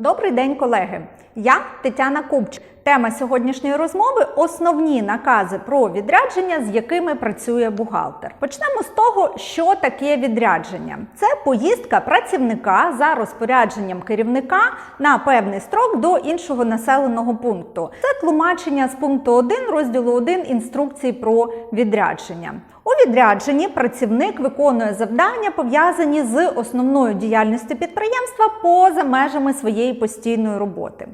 Добрий день, колеги! Я Тетяна Купч. Тема сьогоднішньої розмови основні накази про відрядження, з якими працює бухгалтер. Почнемо з того, що таке відрядження. Це поїздка працівника за розпорядженням керівника на певний строк до іншого населеного пункту. Це тлумачення з пункту 1 розділу 1 інструкції про відрядження. У відрядженні працівник виконує завдання, пов'язані з основною діяльністю підприємства поза межами своєї постійної роботи.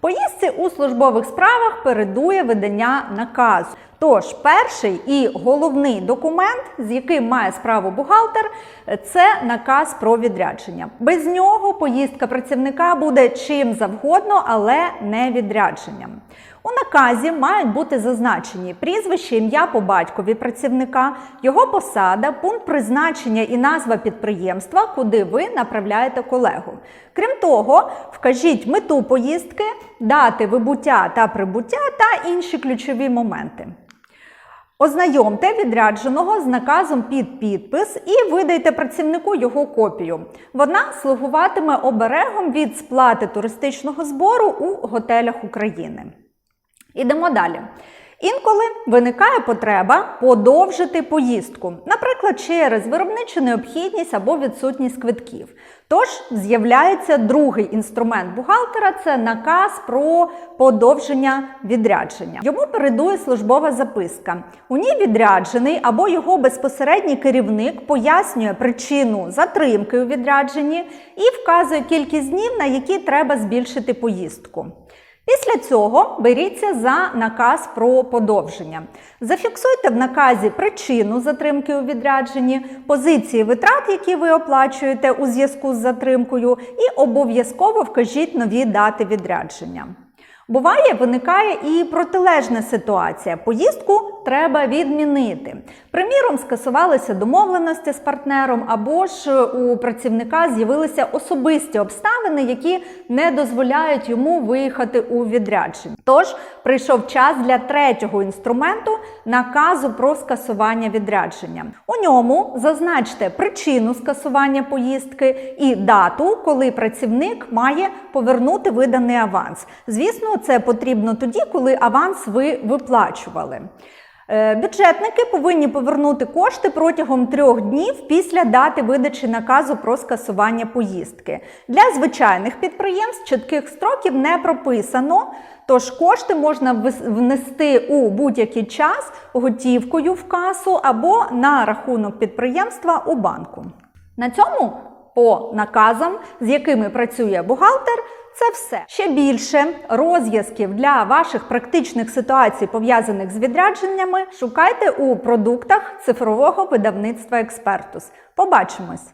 Поїздці у службових справах передує видання наказу. Тож, перший і головний документ, з яким має справу бухгалтер, це наказ про відрядження. Без нього поїздка працівника буде чим завгодно, але не відрядженням. У наказі мають бути зазначені прізвище, ім'я по батькові працівника, його посада, пункт призначення і назва підприємства, куди ви направляєте колегу. Крім того, вкажіть мету поїздки, дати вибуття та прибуття та інші ключові моменти. Ознайомте відрядженого з наказом під підпис і видайте працівнику його копію. Вона слугуватиме оберегом від сплати туристичного збору у готелях України. Ідемо далі. Інколи виникає потреба подовжити поїздку, наприклад, через виробничу необхідність або відсутність квитків. Тож з'являється другий інструмент бухгалтера це наказ про подовження відрядження. Йому передує службова записка. У ній відряджений або його безпосередній керівник пояснює причину затримки у відрядженні і вказує кількість днів, на які треба збільшити поїздку. Після цього беріться за наказ про подовження. Зафіксуйте в наказі причину затримки у відрядженні, позиції витрат, які ви оплачуєте у зв'язку з затримкою, і обов'язково вкажіть нові дати відрядження. Буває, виникає і протилежна ситуація. Поїздку треба відмінити. Приміром, скасувалися домовленості з партнером, або ж у працівника з'явилися особисті обставини, які не дозволяють йому виїхати у відрядження. Тож прийшов час для третього інструменту наказу про скасування відрядження. У ньому зазначте причину скасування поїздки і дату, коли працівник має повернути виданий аванс. Звісно, це потрібно тоді, коли аванс ви виплачували. Е, Бюджетники повинні повернути кошти протягом трьох днів після дати видачі наказу про скасування поїздки. Для звичайних підприємств чітких строків не прописано, тож кошти можна внести у будь-який час готівкою в касу або на рахунок підприємства у банку. На цьому по наказам, з якими працює бухгалтер, це все. Ще більше розв'язків для ваших практичних ситуацій, пов'язаних з відрядженнями, шукайте у продуктах цифрового видавництва Експертус. Побачимось!